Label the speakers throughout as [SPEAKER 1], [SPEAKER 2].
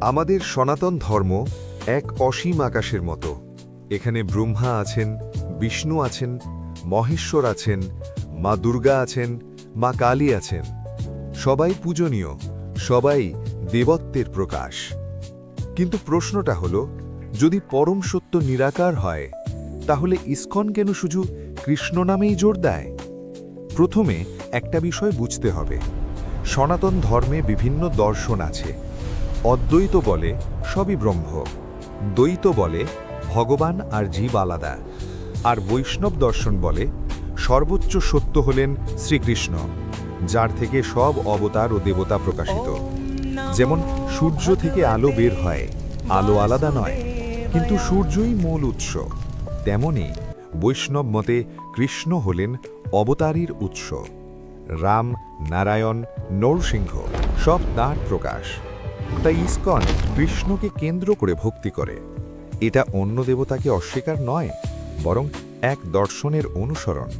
[SPEAKER 1] আমাদের সনাতন ধর্ম এক অসীম আকাশের মতো। এখানে ব্রহ্মা আছেন, বিষ্ণু আছেন, মহেশ্বর আছেন, মা দুর্গা আছেন, মা কালী আছেন। সবাই পূজনীয়, সবাই দেবত্বের প্রকাশ। কিন্তু প্রশ্নটা হল, যদি পরম সত্য নিরাকার হয়, তাহলে ইস্কন কেন শুধু কৃষ্ণ নামেই জোর দেয়? প্রথমে একটা বিষয় বুঝতে হবে। সনাতন ধর্মে বিভিন্ন দর্শন আছে। অদ্বৈত বলে সবই ব্রহ্ম। দ্বৈত বলে ভগবান আর জীব আলাদা। আর বৈষ্ণব দর্শন বলে সর্বোচ্চ সত্য হলেন শ্রীকৃষ্ণ, যার থেকে সব অবতার ও দেবতা প্রকাশিত। যেমন সূর্য থেকে আলো বের হয়, আলো আলাদা নয়, কিন্তু সূর্যই মূল উৎস। তেমনি বৈষ্ণব মতে কৃষ্ণ হলেন অবতারীর উৎস। রাম, নারায়ণ, নরসিংহ সব তাঁর প্রকাশ। তাই ইস্কন কৃষ্ণকে কেন্দ্র করে ভক্তি করে। এটা অন্য দেবতাকে অস্বীকার নয়, বরং এক দর্শনের অনুসরণ।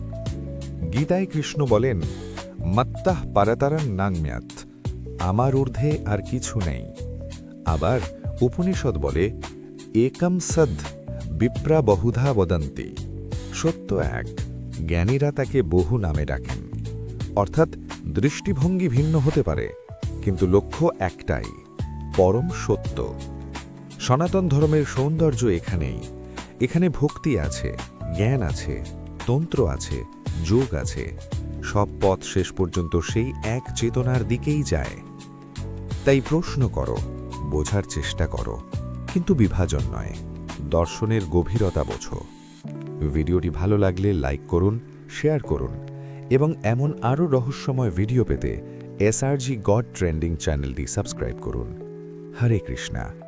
[SPEAKER 1] গীতায় কৃষ্ণ বলেন মত্তাহ পারাতারণ নাংম্যাত আমার ঊর্ধ্বে আর কিছু নেই। আবার উপনিষদ বলে, একম সদ বিপ্রা বহুধা বদন্তি, সত্য এক জ্ঞানীরা তাকে বহু নামে ডাকেন। অর্থাৎ দৃষ্টিভঙ্গি ভিন্ন হতে পারে, কিন্তু লক্ষ্য একটাই পরম সত্য। সনাতন ধর্মের সৌন্দর্য এখানেই। এখানে ভক্তি আছে, জ্ঞান আছে, তন্ত্র আছে, যোগ আছে। সব পথ শেষ পর্যন্ত সেই এক চেতনার দিকেই যায়। তাই প্রশ্ন করো, বোঝার চেষ্টা করো, কিন্তু বিভাজন নয়, দর্শনের গভীরতা বোঝো। ভিডিওটি ভালো লাগলে লাইক করুন, শেয়ার করুন এবং এমন আরও রহস্যময় ভিডিও পেতে এসআরজি গড ট্রেন্ডিং চ্যানেলটি সাবস্ক্রাইব করুন। হরে কৃষ্ণা।